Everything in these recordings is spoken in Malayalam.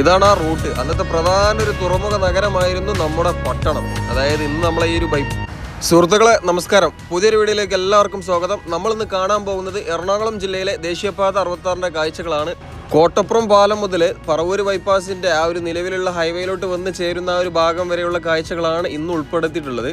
ഇതാണ് ആ റൂട്ട്. അന്നത്തെ പ്രധാന ഒരു തുറമുഖ നഗരമായിരുന്നു നമ്മുടെ പട്ടണം. അതായത് ഇന്ന് നമ്മളെ ഈ ഒരു ബൈക്ക് സുഹൃത്തുക്കളെ നമസ്കാരം. പുതിയൊരു വീഡിയോയിലേക്ക് എല്ലാവർക്കും സ്വാഗതം. നമ്മൾ ഇന്ന് കാണാൻ പോകുന്നത് എറണാകുളം ജില്ലയിലെ ദേശീയപാത അറുപത്താറിന്റെ കാഴ്ചകളാണ്. കോട്ടപ്പുറം പാലം മുതൽ പറവൂര് ബൈപ്പാസിന്റെ ആ ഒരു നിലവിലുള്ള ഹൈവേയിലോട്ട് വന്ന് ചേരുന്ന ആ ഒരു ഭാഗം വരെയുള്ള കാഴ്ചകളാണ് ഇന്ന് ഉൾപ്പെടുത്തിയിട്ടുള്ളത്.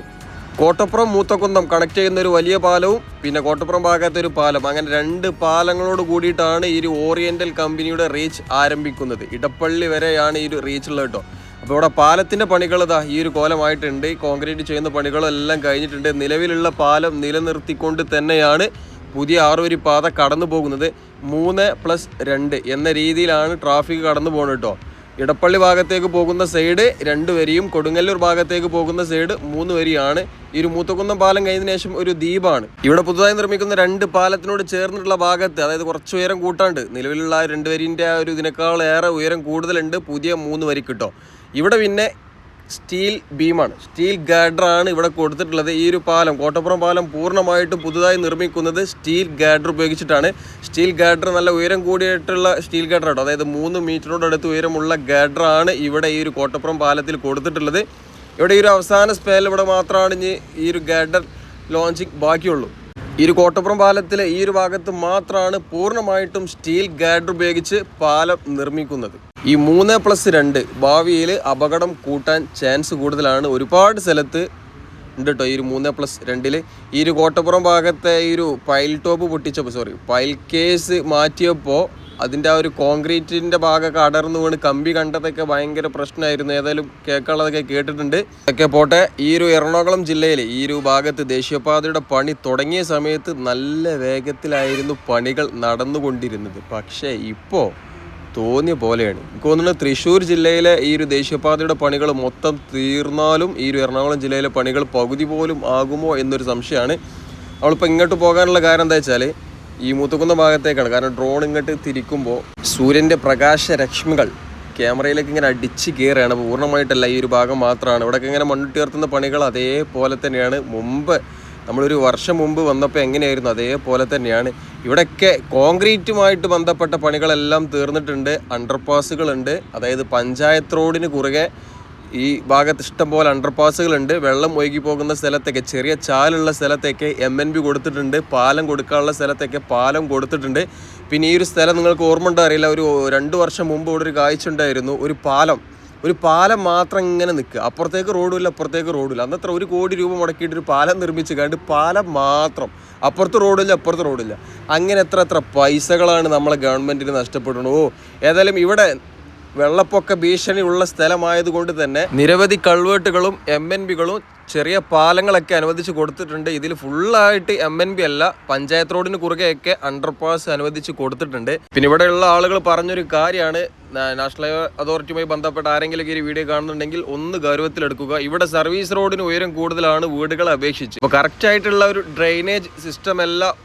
കോട്ടപ്പുറം മൂത്തക്കുന്നം കണക്ട് ചെയ്യുന്ന ഒരു വലിയ പാലവും പിന്നെ കോട്ടപ്പുറം ഭാഗത്തെ ഒരു പാലം. അങ്ങനെ രണ്ട് പാലങ്ങളോട് കൂടിയിട്ടാണ് ഈ ഒരു ഓറിയന്റൽ കമ്പനിയുടെ റീച്ച് ആരംഭിക്കുന്നത്. ഇടപ്പള്ളി വരെയാണ് ഈ ഒരു റീച്ച് ഉള്ളത് കേട്ടോ. അപ്പോൾ ഇവിടെ പാലത്തിന്റെ ഇതാ ഈ ഒരു കോലമായിട്ടുണ്ട്. കോൺക്രീറ്റ് ചെയ്യുന്ന പണികളെല്ലാം കഴിഞ്ഞിട്ടുണ്ട്. നിലവിലുള്ള പാലം നിലനിർത്തിക്കൊണ്ട് തന്നെയാണ് പുതിയ ആറുവരി പാത കടന്നു പോകുന്നത് മൂന്ന് പ്ലസ് രണ്ട് എന്ന രീതിയിലാണ് ട്രാഫിക് കടന്നു പോകുന്നത് കേട്ടോ. ഇടപ്പള്ളി ഭാഗത്തേക്ക് പോകുന്ന സൈഡ് രണ്ട് വരിയും കൊടുങ്ങല്ലൂർ ഭാഗത്തേക്ക് പോകുന്ന സൈഡ് മൂന്ന് വരിയാണ്. ഈ ഒരു മൂത്തക്കുന്നം പാലം കഴിഞ്ഞതിന് ശേഷം ഒരു ദ്വീപാണ്. ഇവിടെ പുതുതായി നിർമ്മിക്കുന്ന രണ്ട് പാലത്തിനോട് ചേർന്നിട്ടുള്ള ഭാഗത്ത് അതായത് കുറച്ച് ഉയരം കൂട്ടാണ്ട് നിലവിലുള്ള രണ്ട് വരിന്റെ ആ ഒരു ഇതിനേക്കാൾ ഏറെ ഉയരം കൂടുതലുണ്ട് പുതിയ മൂന്ന് വരി കിട്ടും ഇവിടെ പിന്നെ സ്റ്റീൽ ബീമാണ്. സ്റ്റീൽ ഗാഡറാണ് ഇവിടെ കൊടുത്തിട്ടുള്ളത്. ഈ ഒരു പാലം കോട്ടപ്പുറം പാലം പൂർണമായിട്ടും പുതുതായി നിർമ്മിക്കുന്നത് സ്റ്റീൽ ഗാഡർ ഉപയോഗിച്ചിട്ടാണ്. സ്റ്റീൽ ഗാഡർ നല്ല ഉയരം കൂടിയിട്ടുള്ള സ്റ്റീൽ ഗാഡർ കേട്ടോ. അതായത് മൂന്ന് മീറ്ററിനോട് അടുത്ത് ഉയരമുള്ള ഗാഡറാണ് ഇവിടെ ഈ ഒരു കോട്ടപ്പുറം പാലത്തിൽ കൊടുത്തിട്ടുള്ളത്. ഇവിടെ ഈ ഒരു അവസാന സ്പേൽ ഇവിടെ മാത്രമാണ് ഇനി ഈ ഒരു ഗാഡർ ലോഞ്ചിങ് ബാക്കിയുള്ളൂ. ഈ ഒരു കോട്ടപ്പുറം പാലത്തിലെ ഈ ഒരു ഭാഗത്ത് മാത്രമാണ് പൂർണമായിട്ടും സ്റ്റീൽ ഗാഡർ ഉപയോഗിച്ച് പാലം നിർമ്മിക്കുന്നത്. ഈ മൂന്ന് പ്ലസ് രണ്ട് ഭാവിയിൽ അപകടം കൂട്ടാൻ ചാൻസ് കൂടുതലാണ്. ഒരുപാട് സ്ഥലത്ത് ഉണ്ട് കേട്ടോ ഈ ഒരു മൂന്ന് പ്ലസ് രണ്ടിൽ ഈ ഒരു കോട്ടപ്പുറം ഭാഗത്തെ ഈ ഒരു പൈൽ ടോപ്പ് പൊട്ടിച്ചപ്പോൾ സോറി പൈൽ കേസ് മാറ്റിയപ്പോൾ അതിന്റെ ആ ഒരു കോൺക്രീറ്റിന്റെ ഭാഗമൊക്കെ അടർന്നു വീണ് കമ്പി കണ്ടതൊക്കെ ഭയങ്കര പ്രശ്നമായിരുന്നു. ഏതായാലും കേൾക്കാനുള്ളതൊക്കെ കേട്ടിട്ടുണ്ട്. ഒക്കെ പോട്ടെ ഈ ഒരു എറണാകുളം ജില്ലയിൽ ഈ ഒരു ഭാഗത്ത് ദേശീയപാതയുടെ പണി തുടങ്ങിയ സമയത്ത് നല്ല വേഗത്തിലായിരുന്നു പണികൾ നടന്നുകൊണ്ടിരുന്നത്. പക്ഷേ ഇപ്പോൾ തോന്നിയ പോലെയാണ്. എനിക്ക് തോന്നുന്നത് തൃശ്ശൂർ ജില്ലയിലെ ഈ ഒരു ദേശീയപാതയുടെ പണികൾ മൊത്തം തീർന്നാലും ഈ ഒരു എറണാകുളം ജില്ലയിലെ പണികൾ പകുതി പോലും ആകുമോ എന്നൊരു സംശയമാണ്. അവളിപ്പോൾ ഇങ്ങോട്ട് പോകാനുള്ള കാരണം എന്താ വെച്ചാൽ ഈ മൂത്തക്കുന്ന ഭാഗത്തേക്കാണ്. കാരണം ഡ്രോൺ ഇങ്ങോട്ട് തിരിക്കുമ്പോൾ സൂര്യന്റെ പ്രകാശ രശ്മികൾ ക്യാമറയിലേക്ക് ഇങ്ങനെ അടിച്ച് കയറുകയാണ് പൂർണമായിട്ടല്ല ഈ ഒരു ഭാഗം മാത്രമാണ്. ഇവിടെയൊക്കെ ഇങ്ങനെ മണ്ണിട്ടുയർത്തുന്ന പണികൾ അതേപോലെ തന്നെയാണ്. മുമ്പ് നമ്മളൊരു വർഷം മുമ്പ് വന്നപ്പോൾ എങ്ങനെയായിരുന്നു? അതേപോലെ തന്നെയാണ്. ഇവിടെയൊക്കെ കോൺക്രീറ്റുമായിട്ട് ബന്ധപ്പെട്ട പണികളെല്ലാം തീർന്നിട്ടുണ്ട്. അണ്ടർപാസുകളുണ്ട്. അതായത് പഞ്ചായത്ത് റോഡിന് കുറുകെ ഈ ഭാഗത്ത് ഇഷ്ടംപോലെ അണ്ടർപാസുകളുണ്ട്. വെള്ളം ഒഴുകി പോകുന്ന സ്ഥലത്തൊക്കെ ചെറിയ ചാലുള്ള സ്ഥലത്തൊക്കെ എം എൻ ബി കൊടുത്തിട്ടുണ്ട്. പാലം കൊടുക്കാനുള്ള സ്ഥലത്തൊക്കെ പാലം കൊടുത്തിട്ടുണ്ട്. പിന്നെ ഈ ഒരു സ്ഥലം നിങ്ങൾക്ക് ഓർമ്മ ഉണ്ടോ? അറിയില്ല. ഒരു രണ്ട് വർഷം മുമ്പ് ഇവിടെ ഒരു കാഴ്ച ഉണ്ടായിരുന്നു. ഒരു പാലം. ഒരു പാലം മാത്രം ഇങ്ങനെ നിൽക്കുക അപ്പുറത്തേക്ക് റോഡുമില്ല അപ്പുറത്തേക്ക് റോഡില്ല അന്നത്ര ഒരു കോടി രൂപ മുടക്കിയിട്ട് ഒരു പാലം നിർമ്മിച്ച് കണ്ട് പാലം മാത്രം. അപ്പുറത്ത് റോഡില്ല അപ്പുറത്ത് റോഡില്ല അങ്ങനെ എത്ര എത്ര പൈസകളാണ് നമ്മളെ ഗവൺമെന്റിന് നഷ്ടപ്പെടുന്നത്. ഓ ഏതായാലും ഇവിടെ വെള്ളപ്പൊക്ക ഭീഷണി ഉള്ള സ്ഥലമായതുകൊണ്ട് തന്നെ നിരവധി കൾവേട്ടുകളും എം എൻ ബികളും ചെറിയ പാലങ്ങളൊക്കെ അനുവദിച്ച് കൊടുത്തിട്ടുണ്ട്. ഇതിൽ ഫുള്ളായിട്ട് എം എൻ ബി അല്ല പഞ്ചായത്ത് റോഡിന് കുറുകെയൊക്കെ അണ്ടർപാസ് അനുവദിച്ച് കൊടുത്തിട്ടുണ്ട്. പിന്നെ ഇവിടെയുള്ള ആളുകൾ പറഞ്ഞൊരു കാര്യമാണ് നാഷണൽ ഹൈവേ അതോറിറ്റിയുമായി ബന്ധപ്പെട്ട ആരെങ്കിലും ഈ വീഡിയോ കാണുന്നുണ്ടെങ്കിൽ ഒന്ന് ഗൗരവത്തിലെടുക്കുക. ഇവിടെ സർവീസ് റോഡിന് ഉയരം കൂടുതലാണ് വീടുകളെ അപേക്ഷിച്ച്. അപ്പോൾ കറക്റ്റ് ആയിട്ടുള്ള ഒരു ഡ്രെയിനേജ് സിസ്റ്റം എല്ലാം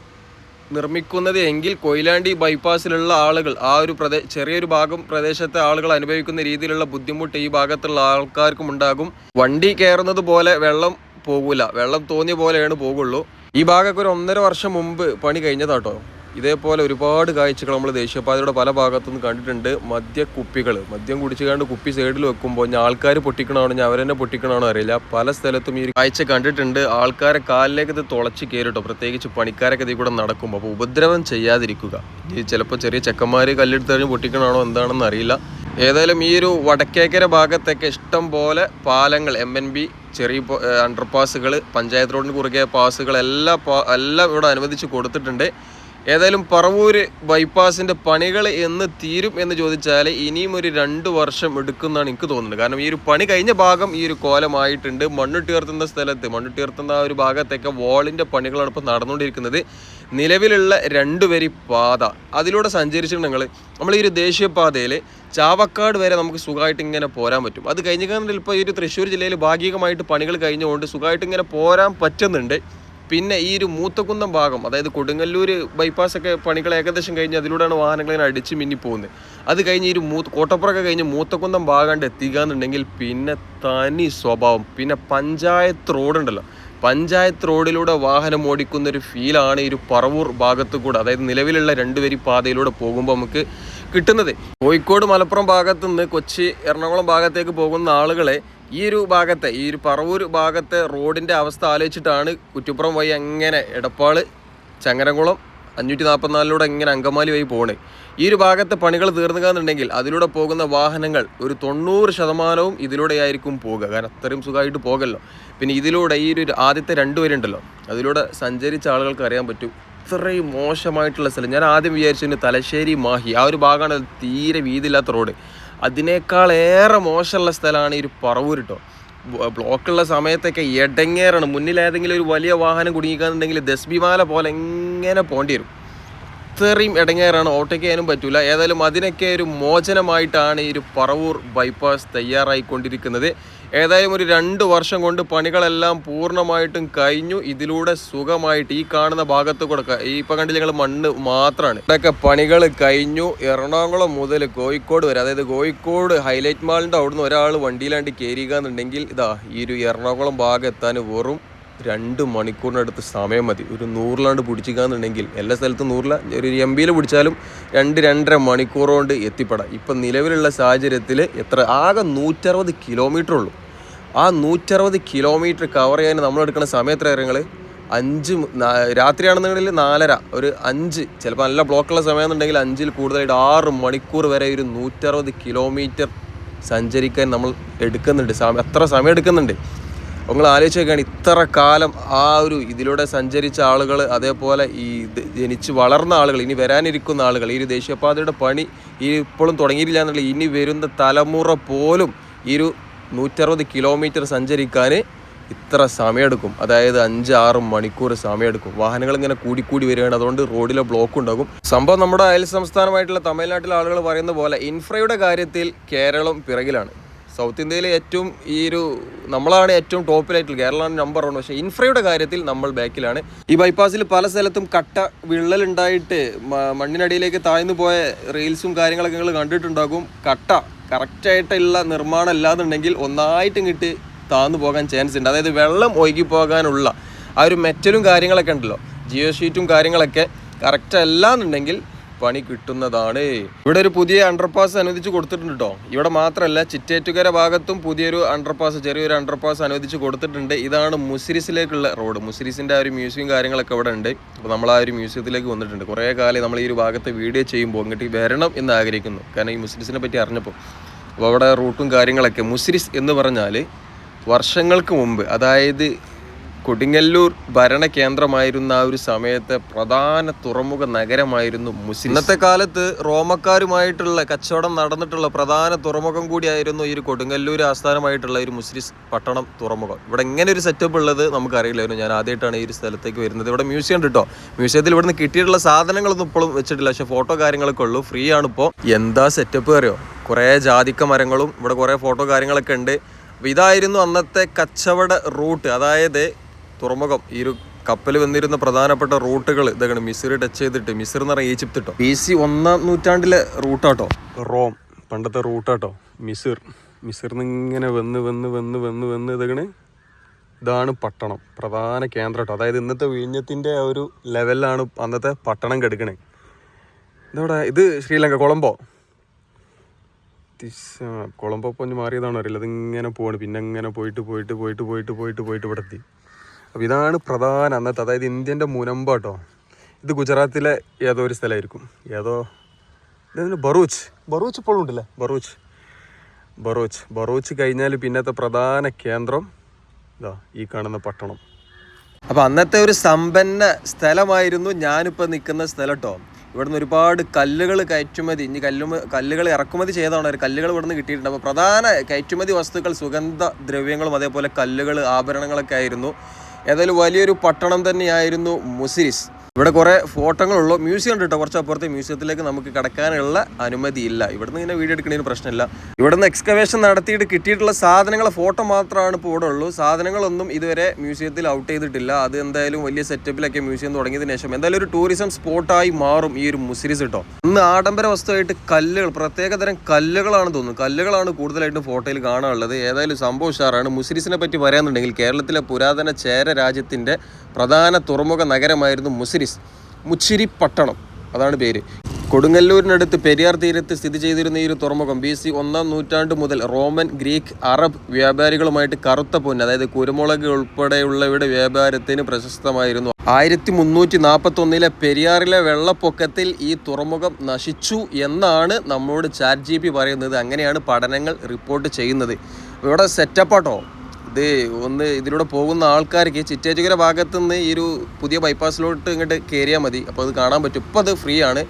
നിർമ്മിക്കുന്നത് എങ്കിൽ കൊയിലാണ്ടി ബൈപ്പാസിലുള്ള ആളുകൾ ആ ഒരു പ്രദേ ചെറിയൊരു ഭാഗം പ്രദേശത്തെ ആളുകൾ അനുഭവിക്കുന്ന രീതിയിലുള്ള ബുദ്ധിമുട്ട് ഈ ഭാഗത്തുള്ള ആൾക്കാർക്കും ഉണ്ടാകും. വണ്ടി കയറുന്നത് പോലെ വെള്ളം പോകൂല. വെള്ളം തോന്നിയ പോലെയാണ് പോകുള്ളൂ. ഈ ഭാഗമൊക്കെ ഒരു ഒന്നര വർഷം മുമ്പ് പണി കഴിഞ്ഞതാട്ടോ. ഇതേപോലെ ഒരുപാട് കാഴ്ചകൾ നമ്മൾ ദേശീയപാതയുടെ പല ഭാഗത്തുനിന്ന് കണ്ടിട്ടുണ്ട്. മദ്യക്കുപ്പികൾ മദ്യം കുടിച്ചുകൊണ്ട് കുപ്പി സൈഡിൽ വെക്കുമ്പോൾ ഞാൻ ആൾക്കാർ പൊട്ടിക്കണമാണോ ഞാൻ അവരെന്നെ പൊട്ടിക്കണമാണോ അറിയില്ല. പല സ്ഥലത്തും ഈ കാഴ്ച കണ്ടിട്ടുണ്ട്. ആൾക്കാരെ കാലിലേക്ക് ഇത് തുളച്ച് കയറിട്ടോ പ്രത്യേകിച്ച് പണിക്കാരൊക്കെ ഇതിൽ കൂടെ നടക്കുമ്പോൾ അപ്പോൾ ഉപദ്രവം ചെയ്യാതിരിക്കുക. ഈ ചിലപ്പോൾ ചെറിയ ചെക്കന്മാർ കല്ലെടുത്ത് കഴിഞ്ഞ് പൊട്ടിക്കണമാണോ എന്താണെന്ന് അറിയില്ല. ഏതായാലും ഈ ഒരു വടക്കേക്കര ഭാഗത്തൊക്കെ ഇഷ്ടം പോലെ പാലങ്ങൾ എം എൻ ബി ചെറിയ അണ്ടർപാസുകൾ പഞ്ചായത്ത് റോഡിന് കുറുകെ പാസുകൾ എല്ലാ എല്ലാം ഇവിടെ അനുവദിച്ച് കൊടുത്തിട്ടുണ്ട്. ഏതായാലും പറവൂര് ബൈപ്പാസിന്റെ പണികൾ എന്ന് തീരും എന്ന് ചോദിച്ചാൽ ഇനിയും ഒരു രണ്ട് വർഷം എടുക്കുമെന്നാണ് എനിക്ക് തോന്നുന്നത്. കാരണം ഈ ഒരു പണി കഴിഞ്ഞ ഭാഗം ഈ ഒരു കോലമായിട്ടുണ്ട്. മണ്ണിട്ടുയർത്തുന്ന സ്ഥലത്ത് മണ്ണിട്ടുയർത്തുന്ന ആ ഒരു ഭാഗത്തൊക്കെ വാളിന്റെ പണികളാണ് ഇപ്പോൾ നടന്നുകൊണ്ടിരിക്കുന്നത്. നിലവിലുള്ള രണ്ട് വരി പാത അതിലൂടെ സഞ്ചരിച്ചിട്ടുണ്ടെങ്കിൽ നമ്മൾ ഈ ഒരു ദേശീയപാതയിൽ ചാവക്കാട് വരെ നമുക്ക് സുഖമായിട്ട് ഇങ്ങനെ പോരാൻ പറ്റും. അത് കഴിഞ്ഞ കാരണം ഇപ്പോൾ ഈ ഒരു തൃശ്ശൂർ ജില്ലയിൽ ഭാഗികമായിട്ട് പണികൾ കഴിഞ്ഞുകൊണ്ട് സുഖമായിട്ട് ഇങ്ങനെ പോരാൻ പറ്റുന്നുണ്ട്. പിന്നെ ഈ ഒരു മൂത്തക്കുന്നം ഭാഗം അതായത് കൊടുങ്ങല്ലൂർ ബൈപ്പാസ് ഒക്കെ പണികൾ ഏകദേശം കഴിഞ്ഞ് അതിലൂടെയാണ് വാഹനങ്ങൾ ഇങ്ങനെ അടിച്ച് മിന്നി പോകുന്നത്. അത് കഴിഞ്ഞ് ഈ ഒരു മൂത്ത് കോട്ടപ്പുറമൊക്കെ കഴിഞ്ഞ് മൂത്തക്കുന്നം ഭാഗാണ്ട് എത്തിക്കാന്നുണ്ടെങ്കിൽ പിന്നെ തനി സ്വഭാവം. പിന്നെ പഞ്ചായത്ത് റോഡുണ്ടല്ലോ പഞ്ചായത്ത് റോഡിലൂടെ വാഹനം ഓടിക്കുന്ന ഒരു ഫീലാണ് ഈ ഒരു പറവൂർ ഭാഗത്ത് കൂടെ അതായത് നിലവിലുള്ള രണ്ട് വരി പാതയിലൂടെ പോകുമ്പോൾ നമുക്ക് കിട്ടുന്നത്. കോഴിക്കോട് മലപ്പുറം ഭാഗത്തുനിന്ന് കൊച്ചി എറണാകുളം ഭാഗത്തേക്ക് പോകുന്ന ആളുകളെ ഈ ഒരു ഭാഗത്തെ ഈ ഒരു പറവൂർ ഭാഗത്തെ റോഡിന്റെ അവസ്ഥ ആലോചിച്ചിട്ടാണ് കുറ്റിപ്പുറം വഴി എങ്ങനെ എടപ്പാൾ ചങ്ങരംകുളം അഞ്ഞൂറ്റി നാൽപ്പത്തിനാലിലൂടെ ഇങ്ങനെ അങ്കമാലി വഴി പോണ്. ഈ ഒരു ഭാഗത്തെ പണികൾ തീർന്നുകാന്നുണ്ടെങ്കിൽ അതിലൂടെ പോകുന്ന വാഹനങ്ങൾ ഒരു തൊണ്ണൂറ് ശതമാനവും ഇതിലൂടെയായിരിക്കും പോകുക കാരണം അത്രയും സുഖമായിട്ട് പോകല്ലോ. പിന്നെ ഇതിലൂടെ ഈ ഒരു ആദ്യത്തെ രണ്ട് വരെയുണ്ടല്ലോ അതിലൂടെ സഞ്ചരിച്ച ആളുകൾക്ക് അറിയാൻ പറ്റും. ഇത്രയും മോശമായിട്ടുള്ള സ്ഥലം. ഞാൻ ആദ്യം വിചാരിച്ചു തലശ്ശേരി മാഹി. ആ ഒരു ഭാഗമാണ് തീരെ വീതിയില്ലാത്ത റോഡ്. അതിനേക്കാൾ ഏറെ മോശമുള്ള സ്ഥലമാണ് ഈ ഒരു പറവൂർ കേട്ടോ ബ്ലോക്കുള്ള സമയത്തൊക്കെ ഇടങ്ങേറാണ് മുന്നിൽ ഏതെങ്കിലും ഒരു വലിയ വാഹനം കുടുങ്ങിക്കാന്നുണ്ടെങ്കിൽ ദസ്ബിമാല പോലെ എങ്ങനെ പോകേണ്ടി വരും ഇത്രയും ഇടങ്ങേറാണ് ഓവർടേക്ക് ചെയ്യാനും പറ്റൂല. ഏതായാലും അതിനൊക്കെ ഒരു മോചനമായിട്ടാണ് ഈ ഒരു പറവൂർ ബൈപ്പാസ് തയ്യാറായിക്കൊണ്ടിരിക്കുന്നത്. ഏതായാലും ഒരു രണ്ട് വർഷം കൊണ്ട് പണികളെല്ലാം പൂർണമായിട്ടും കഴിഞ്ഞു. ഇതിലൂടെ സുഖമായിട്ട് ഈ കാണുന്ന ഭാഗത്ത് കൊടുക്കുക ഈ ഇപ്പം കണ്ടില്ല ഞങ്ങൾ മണ്ണ് മാത്രമാണ് ഇവിടെയൊക്കെ പണികൾ കഴിഞ്ഞു. എറണാകുളം മുതൽ കോഴിക്കോട് വരെ അതായത് കോഴിക്കോട് ഹൈലൈറ്റ് മാളിന്റെ അവിടുന്ന് ഒരാൾ വണ്ടിയിലാണ്ട് കയറിയുക എന്നുണ്ടെങ്കിൽ ഇതാ ഈ ഒരു എറണാകുളം ഭാഗം എത്താൻ വെറും രണ്ട് മണിക്കൂറിനടുത്ത് സമയം മതി. ഒരു നൂറിലാണ്ട് പിടിച്ചിക്കാന്നുണ്ടെങ്കിൽ എല്ലാ സ്ഥലത്തും നൂറില. ഒരു എം ബിയിൽ പിടിച്ചാലും രണ്ട് രണ്ടര മണിക്കൂർ കൊണ്ട് എത്തിപ്പെടാം. ഇപ്പം നിലവിലുള്ള സാഹചര്യത്തിൽ എത്ര? ആകെ നൂറ്ററുപത് കിലോമീറ്റർ ഉള്ളൂ. ആ നൂറ്ററുപത് കിലോമീറ്റർ കവർ ചെയ്യാൻ നമ്മൾ എടുക്കുന്ന സമയം എത്ര കാര്യങ്ങൾ അഞ്ച് രാത്രിയാണെന്നുണ്ടെങ്കിൽ നാലര. ഒരു അഞ്ച്. ചിലപ്പോൾ നല്ല ബ്ലോക്കുള്ള സമയമെന്നുണ്ടെങ്കിൽ അഞ്ചിൽ കൂടുതലായിട്ട് ആറ് മണിക്കൂർ വരെ ഒരു നൂറ്ററുപത് കിലോമീറ്റർ സഞ്ചരിക്കാൻ നമ്മൾ എടുക്കുന്നുണ്ട്. സമയം എത്ര സമയം എടുക്കുന്നുണ്ട്? നിങ്ങൾ ആലോചിച്ച് നോക്കുകയാണ് ഇത്ര കാലം ആ ഒരു ഇതിലൂടെ സഞ്ചരിച്ച ആളുകൾ അതേപോലെ ഈ ജനിച്ച് വളർന്ന ആളുകൾ ഇനി വരാനിരിക്കുന്ന ആളുകൾ ഈ ഒരു ദേശീയപാതയുടെ പണി ഈ ഇപ്പോഴും തുടങ്ങിയിട്ടില്ല എന്നുള്ള ഇനി വരുന്ന തലമുറ പോലും ഈ ഒരു നൂറ്ററുപത് കിലോമീറ്റർ സഞ്ചരിക്കാൻ ഇത്ര സമയമെടുക്കും. അതായത് അഞ്ച് ആറ് മണിക്കൂർ സമയമെടുക്കും. വാഹനങ്ങൾ ഇങ്ങനെ കൂടിക്കൂടി വരികയാണ്. അതുകൊണ്ട് റോഡിലെ ബ്ലോക്ക് ഉണ്ടാകും സംഭവം നമ്മുടെ അയൽ സംസ്ഥാനമായിട്ടുള്ള തമിഴ്നാട്ടിലെ ആളുകൾ പറയുന്ന പോലെ ഇൻഫ്രയുടെ കാര്യത്തിൽ കേരളം പിറകിലാണ്. സൗത്ത് ഇന്ത്യയിലെ ഏറ്റവും ഈ ഒരു നമ്മളാണ് ഏറ്റവും ടോപ്പിലായിട്ടുള്ള കേരളമാണ് നമ്പർ വൺ പക്ഷേ ഇൻഫ്രയുടെ കാര്യത്തിൽ നമ്മൾ ബാക്കിലാണ്. ഈ ബൈപ്പാസിൽ പല സ്ഥലത്തും കട്ട വിള്ളലുണ്ടായിട്ട് മണ്ണിനടിയിലേക്ക് താഴ്ന്നു പോയ റീൽസും കാര്യങ്ങളൊക്കെ നിങ്ങൾ കണ്ടിട്ടുണ്ടാകും. കട്ട കറക്റ്റായിട്ടുള്ള നിർമ്മാണം അല്ലാന്നുണ്ടെങ്കിൽ ഒന്നായിട്ട് കിട്ടി താഴ്ന്നു പോകാൻ ചാൻസ് ഉണ്ട്. അതായത് വെള്ളം ഒഴുകി പോകാനുള്ള ആ ഒരു മെറ്റലും കാര്യങ്ങളൊക്കെ ഉണ്ടല്ലോ. ജിയോ ഷീറ്റും കാര്യങ്ങളൊക്കെ കറക്റ്റ് അല്ലാന്നുണ്ടെങ്കിൽ പണി കിട്ടുന്നതാണ്. ഇവിടെ ഒരു പുതിയ അണ്ടർപാസ് അനുവദിച്ച് കൊടുത്തിട്ടുണ്ട് കേട്ടോ ഇവിടെ മാത്രമല്ല ചിറ്റേറ്റുകര ഭാഗത്തും പുതിയൊരു അണ്ടർപാസ് ചെറിയൊരു അണ്ടർപാസ് അനുവദിച്ച് കൊടുത്തിട്ടുണ്ട്. ഇതാണ് മുസിരിസിലേക്കുള്ള റോഡ്. മുസിരിസിന്റെ ആ ഒരു മ്യൂസിയം കാര്യങ്ങളൊക്കെ ഇവിടെ ഉണ്ട്. അപ്പോൾ നമ്മൾ ആ ഒരു മ്യൂസിയത്തിലേക്ക് വന്നിട്ടുണ്ട്. കുറേ കാലം നമ്മൾ ഈ ഒരു ഭാഗത്തെ വീഡിയോ ചെയ്യുമ്പോൾ ഇങ്ങോട്ട് വരണം എന്ന് ആഗ്രഹിക്കുന്നു. കാരണം ഈ മുസിരിസിനെ പറ്റി അറിഞ്ഞപ്പോൾ. അപ്പോൾ അവിടെ റൂട്ടും കാര്യങ്ങളൊക്കെ. മുസിരിസ് എന്ന് പറഞ്ഞാൽ വർഷങ്ങൾക്ക് മുമ്പ് അതായത് കൊടുങ്ങല്ലൂർ ഭരണ കേന്ദ്രമായിരുന്ന ആ ഒരു സമയത്തെ പ്രധാന തുറമുഖ നഗരമായിരുന്നു മുസ്ലിം. ഇന്നത്തെ കാലത്ത് റോമക്കാരുമായിട്ടുള്ള കച്ചവടം നടന്നിട്ടുള്ള പ്രധാന തുറമുഖം കൂടിയായിരുന്നു ഈ ഒരു കൊടുങ്ങല്ലൂർ ആസ്ഥാനമായിട്ടുള്ള ഒരു മുസ്ലിസ് പട്ടണം തുറമുഖം. ഇവിടെ ഇങ്ങനെ ഒരു സെറ്റപ്പ് ഉള്ളത് നമുക്കറിയില്ലായിരുന്നു. ഞാൻ ആദ്യമായിട്ടാണ് ഈ ഒരു സ്ഥലത്തേക്ക് വരുന്നത്. ഇവിടെ മ്യൂസിയം ഉണ്ട് കേട്ടോ മ്യൂസിയത്തിൽ ഇവിടുന്ന് കിട്ടിയിട്ടുള്ള സാധനങ്ങളൊന്നും ഇപ്പോഴും വെച്ചിട്ടില്ല. പക്ഷേ ഫോട്ടോ കാര്യങ്ങളൊക്കെ ഉള്ളൂ. ഫ്രീ ആണ് ഇപ്പോൾ എന്താ സെറ്റപ്പ് അറിയോ? കുറേ ജാതിക്ക മരങ്ങളും ഇവിടെ കുറേ ഫോട്ടോ കാര്യങ്ങളൊക്കെ ഉണ്ട്. അപ്പോൾ ഇതായിരുന്നു അന്നത്തെ കച്ചവട റൂട്ട് അതായത് തുറമുഖം. ഈ ഒരു കപ്പൽ വന്നിരുന്ന പ്രധാനപ്പെട്ട റൂട്ടുകൾ ഇതൊക്കെയാണ് മിസിർ ടച്ച് ചെയ്തിട്ട് മിസിർ എന്ന് പറഞ്ഞാൽ ഈജിപ്ത് കേട്ടോ ബി സി ഒന്നാം നൂറ്റാണ്ടിലെ റൂട്ടാട്ടോ റോം പണ്ടത്തെ റൂട്ടാട്ടോ മിസിർ. മിസിർന്ന് ഇങ്ങനെ വന്ന് വന്ന് വന്ന് വന്ന് വന്ന് ഇതൊക്കെയാണ് ഇതാണ് പട്ടണം. പ്രധാന കേന്ദ്രം കേട്ടോ അതായത് ഇന്നത്തെ വിഴിഞ്ഞത്തിന്റെ ആ ഒരു ലെവലിലാണ് അന്നത്തെ പട്ടണം കെടുക്കണേ. ഇതോടെ ഇത് ശ്രീലങ്ക കൊളംബോ. കൊളംബോ പൊഞ്ഞ് മാറിയതാണോ അറിയില്ല. അതിങ്ങനെ പോവാണ്. പിന്നെ അങ്ങനെ പോയിട്ട് പോയിട്ട് പോയിട്ട് പോയിട്ട് പോയിട്ട് പോയിട്ട് ഇവിടെ എത്തി. അപ്പോൾ ഇതാണ് പ്രധാന അന്നത്തെ അതായത് ഇന്ത്യന്റെ മുനമ്പാട്ടോ ഇത് ഗുജറാത്തിലെ ഏതോ ഒരു സ്ഥലമായിരിക്കും. ഏതോ ഇതെന്തിന് ബറൂച്ച്? ബറൂച്ച് ഇപ്പോഴും ഉണ്ടല്ലേ? ബറൂച്ച്. ബറൂച്ച്. ബറൂച്ച് കഴിഞ്ഞാൽ പിന്നത്തെ പ്രധാന കേന്ദ്രം ഇതാ ഈ കാണുന്ന പട്ടണം. അപ്പോൾ അന്നത്തെ ഒരു സമ്പന്ന സ്ഥലമായിരുന്നു ഞാനിപ്പോൾ നിൽക്കുന്ന സ്ഥലം കേട്ടോ. ഇവിടുന്ന് ഒരുപാട് കല്ലുകൾ കയറ്റുമതി ഇനി കല്ലുമ കല്ലുകൾ ഇറക്കുമതി ചെയ്തതാണ്. ഒരു കല്ലുകൾ ഇവിടുന്ന് കിട്ടിയിട്ടുണ്ട്. അപ്പോൾ പ്രധാന കയറ്റുമതി വസ്തുക്കൾ സുഗന്ധ ദ്രവ്യങ്ങളും അതേപോലെ കല്ലുകൾ ആഭരണങ്ങളൊക്കെ ആയിരുന്നു. ഏതായാലും വലിയൊരു പട്ടണം തന്നെയായിരുന്നു മുസിരിസ്. ഇവിടെ കുറേ ഫോട്ടോകളുള്ളൂ. മ്യൂസിയം ഉണ്ട് കുറച്ച് അപ്പുറത്തെ. മ്യൂസിയത്തിലേക്ക് നമുക്ക് കിടക്കാനുള്ള അനുമതിയില്ല. ഇവിടുന്ന് ഇങ്ങനെ വീഡിയോ എടുക്കുന്നതിന് പ്രശ്നമില്ല. ഇവിടുന്ന് എക്സ്കവേഷൻ നടത്തിയിട്ട് കിട്ടിയിട്ടുള്ള സാധനങ്ങളെ ഫോട്ടോ മാത്രമാണ് ഇപ്പോൾ ഇവിടെ ഉള്ളൂ. സാധനങ്ങളൊന്നും ഇതുവരെ മ്യൂസിയത്തിൽ ഔട്ട് ചെയ്തിട്ടില്ല. അത് എന്തായാലും വലിയ സെറ്റപ്പിലൊക്കെ മ്യൂസിയം തുടങ്ങിയതിന് ശേഷം എന്തായാലും ഒരു ടൂറിസം സ്പോട്ടായി മാറും ഈ ഒരു മുസിരിസ് കേട്ടോ ഇന്ന് ആഡംബര വസ്തുവായിട്ട് കല്ലുകൾ പ്രത്യേകതരം കല്ലുകളാണ് തോന്നുന്നു. കല്ലുകളാണ് കൂടുതലായിട്ടും ഫോട്ടോയിൽ കാണാനുള്ളത്. ഏതായാലും സംഭവം ഉഷാറാണ്. മുസിരിസിനെ പറ്റി പറയാന്നുണ്ടെങ്കിൽ കേരളത്തിലെ പുരാതന ചേര രാജ്യത്തിന്റെ പ്രധാന തുറമുഖ നഗരമായിരുന്നു മുസിരിസ്. മുച്ചിരി പട്ടണം അതാണ് പേര്. കൊടുങ്ങല്ലൂരിനടുത്ത് പെരിയാർ തീരത്ത് സ്ഥിതി ചെയ്തിരുന്ന ഈ ഒരു തുറമുഖം ബി സി ഒന്നാം നൂറ്റാണ്ട് മുതൽ റോമൻ ഗ്രീക്ക് അറബ് വ്യാപാരികളുമായിട്ട് കറുത്ത പൊന്ന് അതായത് കുരുമുളക് ഉൾപ്പെടെയുള്ളവയുടെ വ്യാപാരത്തിന് പ്രശസ്തമായിരുന്നു. ആയിരത്തി മുന്നൂറ്റി നാൽപ്പത്തി ഒന്നിലെ പെരിയാറിലെ വെള്ളപ്പൊക്കത്തിൽ ഈ തുറമുഖം നശിച്ചു എന്നാണ് നമ്മളോട് ചാറ്റ് ജി പി പറയുന്നത്. അങ്ങനെയാണ് പഠനങ്ങൾ റിപ്പോർട്ട് ചെയ്യുന്നത്. ഇവിടെ സെറ്റപ്പാട്ടോ ഇത് ഒന്ന് ഇതിലൂടെ പോകുന്ന ആൾക്കാർക്ക് ചിറ്റേച്ചുകര ഭാഗത്തു നിന്ന് ഈ ഒരു പുതിയ ബൈപ്പാസിലോട്ട് ഇങ്ങോട്ട് കയറിയാൽ മതി. അപ്പോൾ അത് കാണാൻ പറ്റും. ഇപ്പോൾ അത് ഫ്രീ ആണ്.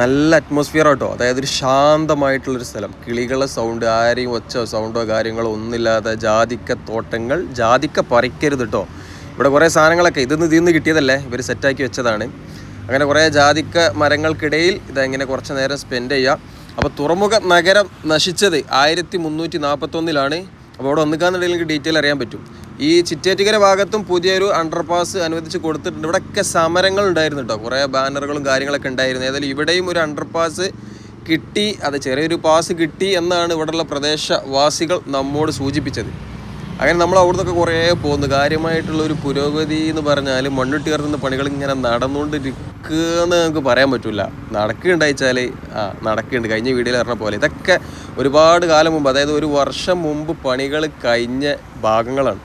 നല്ല അറ്റ്മോസ്ഫിയർ ആട്ടോ. അതായത് ഒരു ശാന്തമായിട്ടുള്ളൊരു സ്ഥലം. കിളികളെ സൗണ്ട് ആരെയും ഒച്ച സൗണ്ടോ കാര്യങ്ങളോ ഒന്നുമില്ലാതെ ജാതിക്ക തോട്ടങ്ങൾ ജാതിക്ക പറിക്കരുത് കേട്ടോ ഇവിടെ കുറേ സാധനങ്ങളൊക്കെ ഇതിന്ന് ഇതിന്ന് കിട്ടിയതല്ലേ? ഇവർ സെറ്റാക്കി വെച്ചതാണ്. അങ്ങനെ കുറേ ജാതിക്ക മരങ്ങൾക്കിടയിൽ ഇതെങ്ങനെ കുറച്ച് നേരം സ്പെൻഡ് ചെയ്യാം. അപ്പോൾ തുറമുഖ നഗരം നശിച്ചത് ആയിരത്തി മുന്നൂറ്റി നാൽപ്പത്തൊന്നിലാണ് അപ്പോൾ അവിടെ ഒന്നുകാന്നുണ്ടെങ്കിൽ എനിക്ക് ഡീറ്റെയിൽ അറിയാൻ പറ്റും. ഈ ചിറ്റേറ്റുകര ഭാഗത്തും പുതിയൊരു അണ്ടർപാസ് അനുവദിച്ച് കൊടുത്തിട്ടുണ്ട്. ഇവിടെയൊക്കെ സമരങ്ങൾ ഉണ്ടായിരുന്നു കേട്ടോ കുറേ ബാനറുകളും കാര്യങ്ങളൊക്കെ ഉണ്ടായിരുന്നു. ഏതായാലും ഇവിടെയും ഒരു അണ്ടർപാസ് കിട്ടി. അത് ചെറിയൊരു പാസ് കിട്ടി എന്നാണ് ഇവിടെയുള്ള പ്രദേശവാസികൾ നമ്മോട് സൂചിപ്പിച്ചത്. അങ്ങനെ നമ്മൾ അവിടെ നിന്നൊക്കെ കുറേ പോകുന്നു കാര്യമായിട്ടുള്ള ഒരു പുരോഗതി എന്ന് പറഞ്ഞാൽ മണ്ണിട്ട് കയറുന്ന പണികൾ ഇങ്ങനെ നടന്നുകൊണ്ടിരിക്കുകയെന്ന് നമുക്ക് പറയാൻ പറ്റില്ല നടക്കുകയുണ്ടായിച്ചാൽ ആ നടക്കുന്നുണ്ട്. കഴിഞ്ഞ വീഡിയോയിൽ പറഞ്ഞ പോലെ. ഇതൊക്കെ ഒരുപാട് കാലം മുമ്പ് അതായത് ഒരു വർഷം മുമ്പ് പണികൾ കഴിഞ്ഞ ഭാഗങ്ങളാണ്.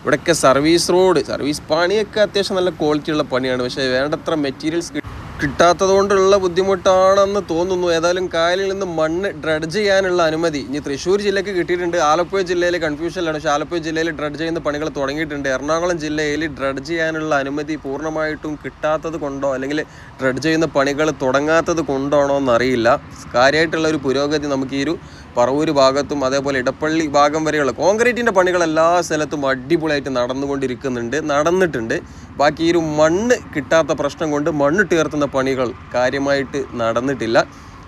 ഇവിടെയൊക്കെ സർവീസ് റോഡ് സർവീസ് പണിയൊക്കെ അത്യാവശ്യം നല്ല ക്വാളിറ്റിയുള്ള പണിയാണ്. പക്ഷേ വേണ്ടത്ര മെറ്റീരിയൽസ് കിട്ടാത്തത് കൊണ്ടുള്ള ബുദ്ധിമുട്ടാണെന്ന് തോന്നുന്നു. ഏതായാലും കായലിൽ നിന്ന് മണ്ണ് ഡ്രഡ്ജ് ചെയ്യാനുള്ള അനുമതി. ഇനി തൃശ്ശൂർ ജില്ലയ്ക്ക് കിട്ടിയിട്ടുണ്ട്. ആലപ്പുഴ ജില്ലയിൽ കൺഫ്യൂഷനിലാണ് പക്ഷേ ആലപ്പുഴ ജില്ലയിൽ ഡ്രഡ്ജ് ചെയ്യുന്ന പണികൾ തുടങ്ങിയിട്ടുണ്ട്. എറണാകുളം ജില്ലയിൽ ഡ്രഡ്ജ് ചെയ്യാനുള്ള അനുമതി പൂർണമായിട്ടും കിട്ടാത്തത് കൊണ്ടോ അല്ലെങ്കിൽ ഡ്രഡ്ജ് ചെയ്യുന്ന പണികൾ തുടങ്ങാത്തത് കൊണ്ടാണോ എന്നറിയില്ല. കാര്യമായിട്ടുള്ള ഒരു പുരോഗതി നമുക്ക് ഈ ഒരു പറവൂർ ഭാഗത്തും അതേപോലെ ഇടപ്പള്ളി ഭാഗം വരെയുള്ള കോൺക്രീറ്റിന്റെ പണികൾ എല്ലാ സ്ഥലത്തും അടിപൊളിയായിട്ട് നടന്നുകൊണ്ടിരിക്കുന്നുണ്ട് നടന്നിട്ടുണ്ട്. ബാക്കി ഈ ഒരു മണ്ണ് കിട്ടാത്ത പ്രശ്നം കൊണ്ട് മണ്ണ് തീർത്തുന്ന പണികൾ കാര്യമായിട്ട് നടന്നിട്ടില്ല.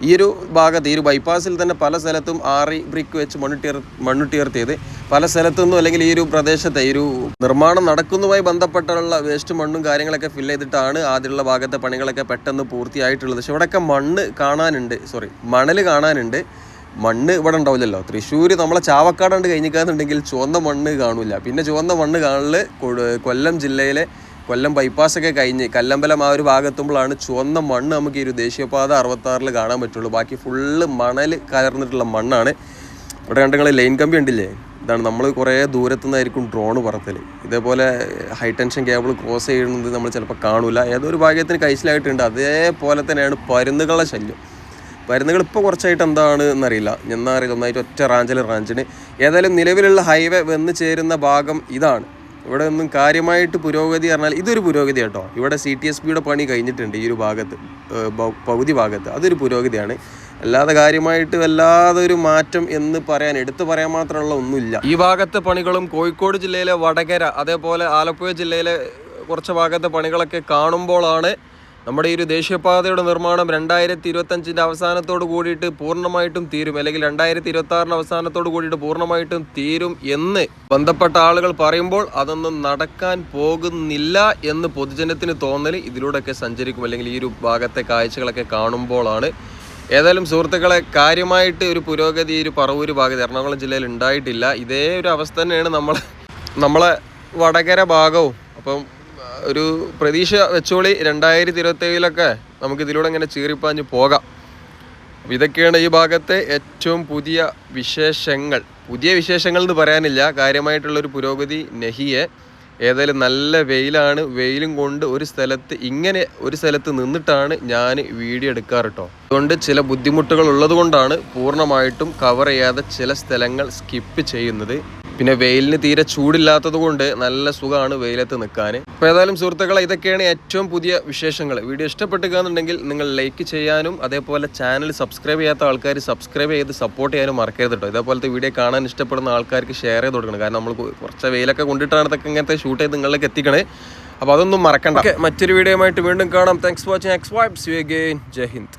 ഈ ഒരു ഭാഗത്ത് ഈ ഒരു ബൈപ്പാസിൽ തന്നെ പല സ്ഥലത്തും ആറി ബ്രിക്ക് വെച്ച് മണ്ണിട്ടിയർ മണ്ണിട്ടുയർത്തിയത് പല സ്ഥലത്തുനിന്നും അല്ലെങ്കിൽ ഈ ഒരു പ്രദേശത്തെ ഈ ഒരു നിർമ്മാണം നടക്കുന്നതുമായി ബന്ധപ്പെട്ടുള്ള വേസ്റ്റ് മണ്ണും കാര്യങ്ങളൊക്കെ ഫില്ല് ചെയ്തിട്ടാണ് ആദ്യമുള്ള ഭാഗത്തെ പണികളൊക്കെ പെട്ടെന്ന് പൂർത്തിയായിട്ടുള്ളത്. പക്ഷെ ഇവിടെയൊക്കെ മണ്ണ് കാണാനുണ്ട് സോറി മണൽ കാണാനുണ്ട്. മണ്ണ് ഇവിടെ ഉണ്ടാവില്ലല്ലോ. തൃശ്ശൂർ നമ്മളെ ചാവക്കാട് കഴിഞ്ഞിക്കാന്നുണ്ടെങ്കിൽ ചുവന്ന മണ്ണ് കാണില്ല പിന്നെ ചുവന്ന മണ്ണ് കാണൽ കൊല്ലം ജില്ലയിലെ കൊല്ലം ബൈപ്പാസൊക്കെ കഴിഞ്ഞ് കല്ലമ്പലം ആ ഒരു ഭാഗത്തുമ്പോഴാണ് ചുവന്ന മണ്ണ് നമുക്ക് ഈ ഒരു ദേശീയപാത അറുപത്താറിൽ കാണാൻ പറ്റുള്ളൂ. ബാക്കി ഫുള്ള് മണൽ കലർന്നിട്ടുള്ള മണ്ണാണ്. ഇവിടെ കണ്ടെങ്കിൽ ലൈൻ കമ്പി ഉണ്ടില്ലേ ഇതാണ് നമ്മൾ കുറേ ദൂരത്തു നിന്നായിരിക്കും ഡ്രോണ് പറത്തൽ ഇതേപോലെ ഹൈ ടെൻഷൻ കേബിൾ ക്രോസ് ചെയ്യുന്നത് നമ്മൾ ചിലപ്പോൾ കാണില്ല ഏതൊരു ഭാഗ്യത്തിന് കൈസിലായിട്ടുണ്ട്. അതേപോലെ തന്നെയാണ് പരുന്നുകളുടെ ശല്യം. മരുന്നുകൾ ഇപ്പോൾ കുറച്ചായിട്ട് എന്താണ് എന്നറിയില്ല. എന്നാ അറിയില്ല ഒന്നായിട്ട് ഒറ്റ റാഞ്ചിൽ റാഞ്ചിന്. ഏതായാലും നിലവിലുള്ള ഹൈവേ വന്ന് ചേരുന്ന ഭാഗം ഇതാണ്. ഇവിടെ ഒന്നും കാര്യമായിട്ട് പുരോഗതി പറഞ്ഞാൽ ഇതൊരു പുരോഗതി കേട്ടോ. ഇവിടെ സി ടി എസ് പിയുടെ പണി കഴിഞ്ഞിട്ടുണ്ട് ഈ ഒരു ഭാഗത്ത് പകുതി ഭാഗത്ത്. അതൊരു പുരോഗതിയാണ്. അല്ലാതെ കാര്യമായിട്ട് വല്ലാതെ ഒരു മാറ്റം എന്ന് പറയാൻ എടുത്തു പറയാൻ മാത്രമുള്ള ഒന്നുമില്ല. ഈ ഭാഗത്തെ പണികളും കോഴിക്കോട് ജില്ലയിലെ വടകര അതേപോലെ ആലപ്പുഴ ജില്ലയിലെ കുറച്ച് ഭാഗത്തെ പണികളൊക്കെ കാണുമ്പോഴാണ് നമ്മുടെ ഈ ഒരു ദേശീയപാതയുടെ നിർമ്മാണം രണ്ടായിരത്തി ഇരുപത്തഞ്ചിന്റെ അവസാനത്തോട് കൂടിയിട്ട് പൂർണമായിട്ടും തീരും. അല്ലെങ്കിൽ രണ്ടായിരത്തി ഇരുപത്തി ആറിന്റെ അവസാനത്തോട് കൂടിയിട്ട് പൂർണമായിട്ടും തീരും എന്ന് ബന്ധപ്പെട്ട ആളുകൾ പറയുമ്പോൾ അതൊന്നും നടക്കാൻ പോകുന്നില്ല എന്ന് പൊതുജനത്തിന് തോന്നൽ ഇതിലൂടെയൊക്കെ സഞ്ചരിക്കും. അല്ലെങ്കിൽ ഈ ഒരു ഭാഗത്തെ കാഴ്ചകളൊക്കെ കാണുമ്പോഴാണ് ഏതായാലും സുഹൃത്തുക്കളെ കാര്യമായിട്ട് ഒരു പുരോഗതി ഒരു പറവൂര് ഭാഗത്ത് എറണാകുളം ജില്ലയിൽ ഉണ്ടായിട്ടില്ല. ഇതേ ഒരു അവസ്ഥ തന്നെയാണ് നമ്മൾ നമ്മളെ വടകര ഭാഗവും. അപ്പം ഒരു പ്രതീക്ഷ വെച്ചോളി. രണ്ടായിരത്തി നമുക്ക് ഇതിലൂടെ ഇങ്ങനെ ചീറിപ്പാഞ്ഞ് പോകാം. അപ്പോൾ ഇതൊക്കെയാണ് ഈ ഭാഗത്തെ ഏറ്റവും പുതിയ വിശേഷങ്ങൾ. പുതിയ വിശേഷങ്ങൾ എന്ന് പറയാനില്ല. കാര്യമായിട്ടുള്ളൊരു പുരോഗതി നെഹിയെ. ഏതായാലും നല്ല വെയിലാണ്. വെയിലും കൊണ്ട് ഒരു സ്ഥലത്ത് ഇങ്ങനെ ഒരു സ്ഥലത്ത് നിന്നിട്ടാണ് ഞാൻ വീഡിയോ എടുക്കാറ് കേട്ടോ അതുകൊണ്ട് ചില ബുദ്ധിമുട്ടുകൾ ഉള്ളതുകൊണ്ടാണ് പൂർണമായിട്ടും കവർ ചെയ്യാതെ ചില സ്ഥലങ്ങൾ സ്കിപ്പ് ചെയ്യുന്നത്. പിന്നെ വെയിലിന് തീരെ ചൂടില്ലാത്തത് കൊണ്ട് നല്ല സുഖമാണ് വെയിലത്ത് നിൽക്കാൻ. അപ്പോൾ ഏതായാലും സുഹൃത്തുക്കളെ ഇതൊക്കെയാണ് ഏറ്റവും പുതിയ വിശേഷങ്ങൾ. വീഡിയോ ഇഷ്ടപ്പെട്ടുകയെന്നുണ്ടെങ്കിൽ നിങ്ങൾ ലൈക്ക് ചെയ്യാനും അതേപോലെ ചാനൽ സബ്സ്ക്രൈബ് ചെയ്യാത്ത ആൾക്കാർ സബ്സ്ക്രൈബ് ചെയ്ത് സപ്പോർട്ട് ചെയ്യാനും മറക്കരുത് കേട്ടോ ഇതേപോലത്തെ വീഡിയോ കാണാൻ ഇഷ്ടപ്പെടുന്ന ആൾക്കാർക്ക് ഷെയർ ചെയ്ത് കൊടുക്കണം. കാരണം നമ്മൾ കുറച്ച് വെയിലൊക്കെ കൊണ്ടിട്ടാണ് ഇതൊക്കെ ഇങ്ങനത്തെ ഷൂട്ട് ചെയ്ത് നിങ്ങളിലേക്ക് എത്തിക്കണേ. അപ്പോൾ അതൊന്നും മറക്കണ്ട. മറ്റൊരു വീഡിയോയുമായിട്ട് വീണ്ടും കാണാം. Thanks watching X vibes you again Jai Hind.